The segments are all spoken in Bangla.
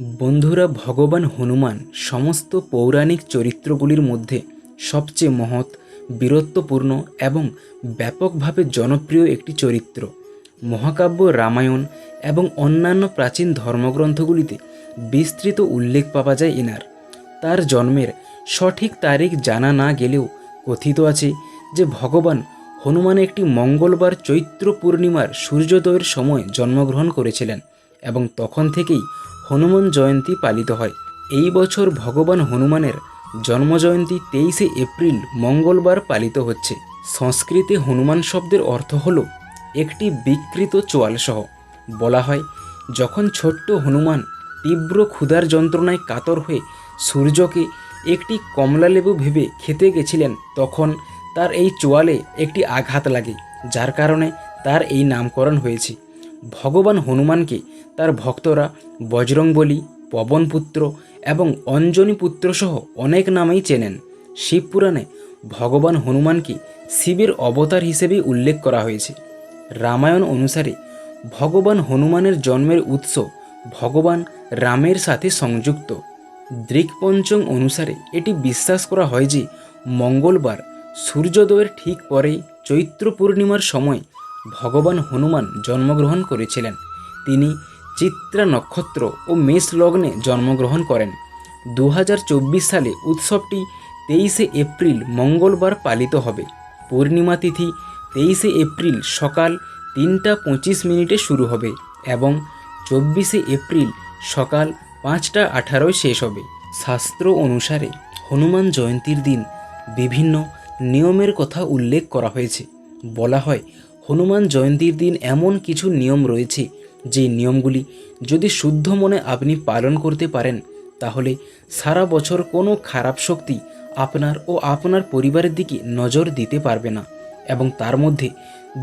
বন্ধুরা ভগবান হনুমান সমস্ত পৌরাণিক চরিত্রগুলির মধ্যে সবচেয়ে মহৎ, বীরত্বপূর্ণ এবং ব্যাপকভাবে জনপ্রিয় একটি চরিত্র। মহাকাব্য রামায়ণ এবং অন্যান্য প্রাচীন ধর্মগ্রন্থগুলিতে বিস্তৃত উল্লেখ পাওয়া যায় এনার। তার জন্মের সঠিক তারিখ জানা না গেলেও কথিত আছে যে ভগবান হনুমান একটি মঙ্গলবার চৈত্র পূর্ণিমার সূর্যোদয়ের সময় জন্মগ্রহণ করেছিলেন এবং তখন থেকেই হনুমান জয়ন্তী পালিত হয়। এই বছর ভগবান হনুমানের জন্মজয়ন্তী তেইশে এপ্রিল মঙ্গলবার পালিত হচ্ছে। সংস্কৃতে হনুমান শব্দের অর্থ হল একটি বিকৃত চোয়ালসহ। বলা হয়, যখন ছোট্ট হনুমান তীব্র ক্ষুধার যন্ত্রণায় কাতর হয়ে সূর্যকে একটি কমলালেবু ভেবে খেতে গেছিলেন, তখন তার এই চোয়ালে একটি আঘাত লাগে, যার কারণে তার এই নামকরণ হয়েছে। ভগবান হনুমানকে তার ভক্তরা বজরংবলী পবনপুত্র এবং অঞ্জনী পুত্র সহ অনেক নামেই চেনেন। শিবপুরাণে ভগবান হনুমানকে শিবের অবতার হিসেবে উল্লেখ করা হয়েছে। রামায়ণ অনুসারে ভগবান হনুমানের জন্মের উৎস ভগবান রামের সাথে সংযুক্ত। দৃকপঞ্চম অনুসারে এটি বিশ্বাস করা হয় যে মঙ্গলবার সূর্যোদয়ের ঠিক পরেই চৈত্র পূর্ণিমার সময় ভগবান হনুমান জন্মগ্রহণ করেছিলেন। তিনি চিত্রা নক্ষত্র ও মেষ লগ্নে জন্মগ্রহণ করেন। দু হাজার চব্বিশ সালে উৎসবটি তেইশে এপ্রিল মঙ্গলবার পালিত হবে। পূর্ণিমা তিথি তেইশে এপ্রিল সকাল তিনটা পঁচিশ মিনিটে শুরু হবে এবং চব্বিশে এপ্রিল সকাল পাঁচটা আঠারোয় শেষ হবে। শাস্ত্র অনুসারে হনুমান জয়ন্তীর দিন বিভিন্ন নিয়মের কথা উল্লেখ করা হয়েছে। বলা হয় হনুমান জয়ন্তীর দিন এমন কিছু নিয়ম রয়েছে, যে নিয়মগুলি যদি শুদ্ধ মনে আপনি পালন করতে পারেন, তাহলে সারা বছর কোনো খারাপ শক্তি আপনার ও আপনার পরিবারের দিকে নজর দিতে পারবে না। এবং তার মধ্যে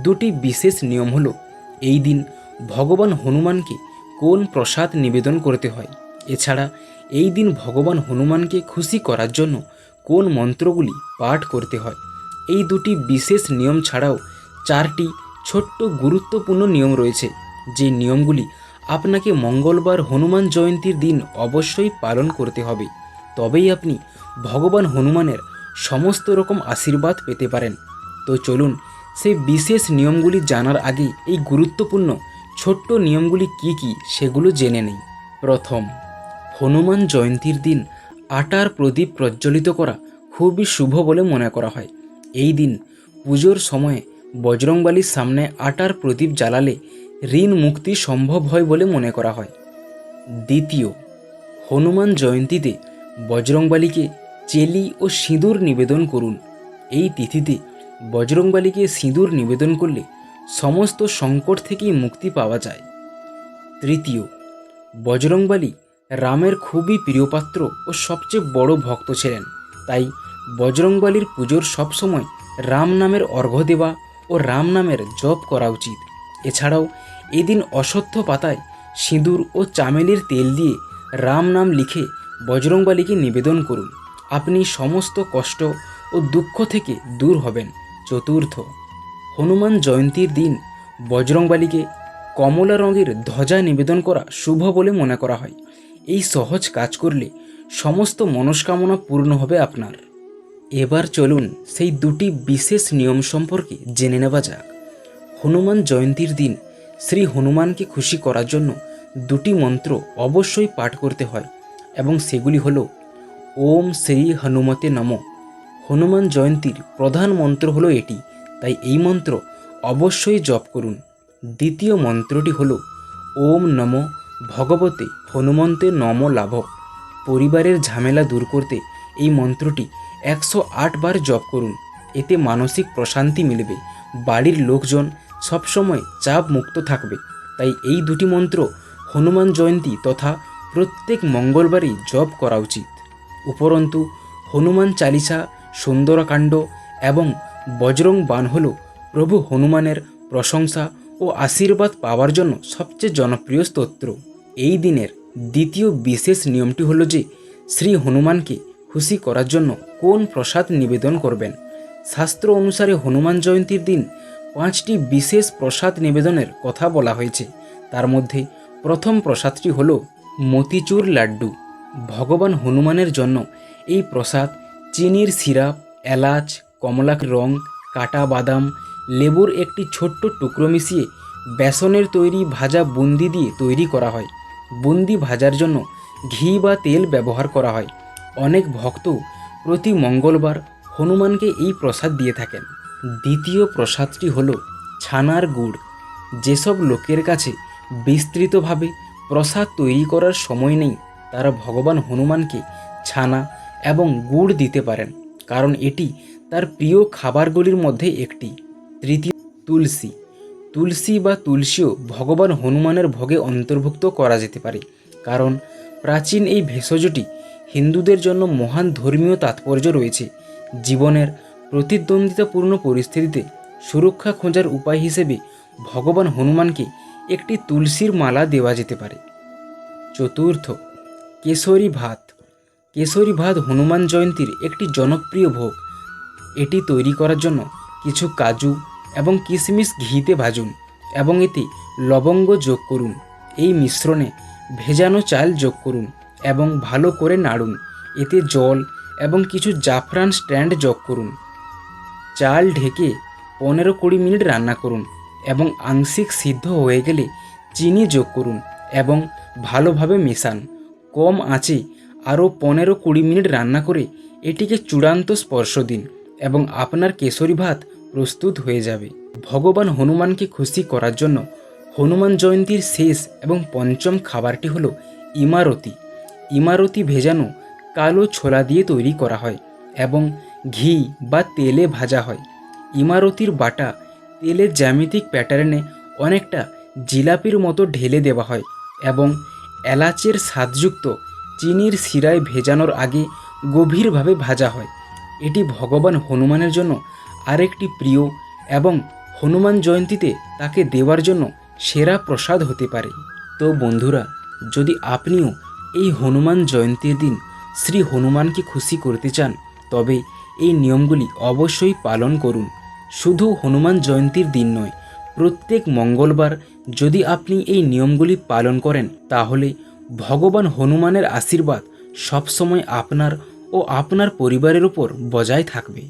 দুটি বিশেষ নিয়ম হলো, এই দিন ভগবান হনুমানকে কোন প্রসাদ নিবেদন করতে হয়, এছাড়া এই দিন ভগবান হনুমানকে খুশি করার জন্য কোন মন্ত্রগুলি পাঠ করতে হয়। এই দুটি বিশেষ নিয়ম ছাড়াও চারটি ছোট্ট গুরুত্বপূর্ণ নিয়ম রয়েছে। যে নিয়মগুলি আপনাকে মঙ্গলবার হনুমান জয়ন্তীর দিন অবশ্যই পালন করতে হবে। তবেই আপনি ভগবান হনুমানের সমস্ত রকম আশীর্বাদ পেতে পারেন। তো চলুন সেই বিশেষ নিয়মগুলি জানার আগে এই গুরুত্বপূর্ণ ছোট্ট নিয়মগুলি কি কি সেগুলো জেনে নেই। প্রথম, হনুমান জয়ন্তীর দিন আটার প্রদীপ প্রজ্বলিত করা খুবই শুভ বলে মনে করা হয়। এই দিন পুজোর সময়ে বজরংবালির সামনে আটার প্রদীপ জ্বালালে ঋণ মুক্তি সম্ভব হয় বলে মনে করা হয়। দ্বিতীয়, হনুমান জয়ন্তীতে বজরংবালিকে চেলি ও সিঁদুর নিবেদন করুন। এই তিথিতে বজরংবালিকে সিঁদুর নিবেদন করলে সমস্ত সংকট থেকেই মুক্তি পাওয়া যায়। তৃতীয়, বজরংবালী রামের খুবই প্রিয়পাত্র ও সবচেয়ে বড় ভক্ত ছিলেন। তাই বজরংবালির পুজোর সবসময় রাম নামের অর্ঘ্য দেওয়া ও রাম নামের জপ করা উচিত। এছাড়াও এদিন অশ্বত্থ পাতায় সিঁদুর ও চামেলির তেল দিয়ে রাম নাম লিখে বজরংবালিকে নিবেদন করুন। আপনি সমস্ত কষ্ট ও দুঃখ থেকে দূর হবেন। চতুর্থ, হনুমান জয়ন্তীর দিন বজরংবালিকে কমলা রঙের ধ্বজা নিবেদন করা শুভ বলে মনে করা হয়। এই সহজ কাজ করলে সমস্ত মনস্কামনা পূর্ণ হবে আপনার। এবার চলুন সেই দুটি বিশেষ নিয়ম সম্পর্কে জেনে নেওয়া যাক। হনুমান জয়ন্তীর দিন শ্রী হনুমানকে খুশি করার জন্য দুটি মন্ত্র অবশ্যই পাঠ করতে হয় এবং সেগুলি হলো, ওম শ্রী হনুমতে নম। হনুমান জয়ন্তীর প্রধান মন্ত্র হলো এটি, তাই এই মন্ত্র অবশ্যই জপ করুন। দ্বিতীয় মন্ত্রটি হল, ওম নম ভগবতে হনুমন্তে নম লাভ। পরিবারের ঝামেলা দূর করতে এই মন্ত্রটি একশো আট বার জপ করুন, এতে মানসিক প্রশান্তি মিলবে। বাড়ির লোকজন সবসময় চাপ মুক্ত থাকবে। তাই এই দুটি মন্ত্র হনুমান জয়ন্তী তথা প্রত্যেক মঙ্গলবারই জপ করা উচিত। উপরন্তু, হনুমান চালিসা, সুন্দরকাণ্ড এবং বজরং বান হল প্রভু হনুমানের প্রশংসা ও আশীর্বাদ পাওয়ার জন্য সবচেয়ে জনপ্রিয় স্তোত্র। এই দিনের দ্বিতীয় বিশেষ নিয়মটি হলো যে, শ্রী হনুমানকে খুশি করার জন্য কোন প্রসাদ নিবেদন করবেন? শাস্ত্র অনুসারে হনুমান জয়ন্তীর দিন পাঁচটি বিশেষ প্রসাদ নিবেদনের কথা বলা হয়েছে। তার মধ্যে প্রথম প্রসাদটি হল মতিচুর লাড্ডু। ভগবান হনুমানের জন্য এই প্রসাদ চিনির সিরাপ, এলাচ কমলাক রং, কাটা বাদাম, লেবুর একটি ছোট্ট টুকরো মিশিয়ে বেসনের তৈরি ভাজা বুন্দি দিয়ে তৈরি করা হয়। বুন্দি ভাজার জন্য ঘি বা তেল ব্যবহার করা হয়। অনেক ভক্ত প্রতি মঙ্গলবার হনুমানকে এই প্রসাদ দিয়ে থাকেন। দ্বিতীয় প্রসাদটি হলো ছানার গুড়। যেসব লোকের কাছে বিস্তৃতভাবে প্রসাদ তৈরি করার সময় নেই, তারা ভগবান হনুমানকে ছানা এবং গুড় দিতে পারেন, কারণ এটি তার প্রিয় খাবারগুলির মধ্যে একটি। তৃতীয়, তুলসী। তুলসী বা তুলসীও ভগবান হনুমানের ভোগে অন্তর্ভুক্ত করা যেতে পারে, কারণ প্রাচীন এই ভেষজটি হিন্দুদের জন্য মহান ধর্মীয় তাৎপর্য রয়েছে। জীবনের প্রতিদ্বন্দ্বিতাপূর্ণ পরিস্থিতিতে সুরক্ষা খোঁজার উপায় হিসেবে ভগবান হনুমানকে একটি তুলসীর মালা দেওয়া যেতে পারে। চতুর্থ, কেশরী ভাত। কেশরী ভাত হনুমান জয়ন্তীর একটি জনপ্রিয় ভোগ। এটি তৈরি করার জন্য কিছু কাজু এবং কিশমিশ ঘিতে ভাজুন এবং এতে লবঙ্গ যোগ করুন। এই মিশ্রণে ভেজানো চাল যোগ করুন। এবং ভালো করে নাড়ুন। এতে জল এবং কিছু জাফরান স্ট্যান্ড যোগ করুন। চাল ঢেকে পনেরো কুড়ি মিনিট রান্না করুন এবং আংশিক সিদ্ধ হয়ে গেলে চিনি যোগ করুন এবং ভালোভাবে মেশান। কম আঁচে আরও পনেরো কুড়ি মিনিট রান্না করে এটিকে চূড়ান্ত স্পর্শ দিন এবং আপনার কেশরী ভাত প্রস্তুত হয়ে যাবে। ভগবান হনুমানকে খুশি করার জন্য হনুমান জয়ন্তীর শেষ এবং পঞ্চম খাবারটি হলো ইমারতি। ইমারতি ভেজানো কালো ছোলা দিয়ে তৈরি করা হয় এবং ঘি বা তেলে ভাজা হয়। ইমারতির বাটা তেলের জ্যামিতিক প্যাটার্নে অনেকটা জিলাপির মতো ঢেলে দেওয়া হয় এবং এলাচের স্বাদযুক্ত চিনির শিরায় ভেজানোর আগে গভীরভাবে ভাজা হয়। এটি ভগবান হনুমানের জন্য আরেকটি প্রিয় এবং হনুমান জয়ন্তীতে তাকে দেওয়ার জন্য সেরা প্রসাদ হতে পারে। তো বন্ধুরা, যদি আপনিও এই হনুমান জয়ন্তীর দিন শ্রী হনুমানকে খুশি করতে চান, তবে এই নিয়মগুলি অবশ্যই পালন করুন। শুধু হনুমান জয়ন্তীর দিন নয়, প্রত্যেক মঙ্গলবার যদি আপনি এই নিয়মগুলি পালন করেন, তাহলে ভগবান হনুমানের আশীর্বাদ সবসময় আপনার ও আপনার পরিবারের উপর বজায় থাকবে।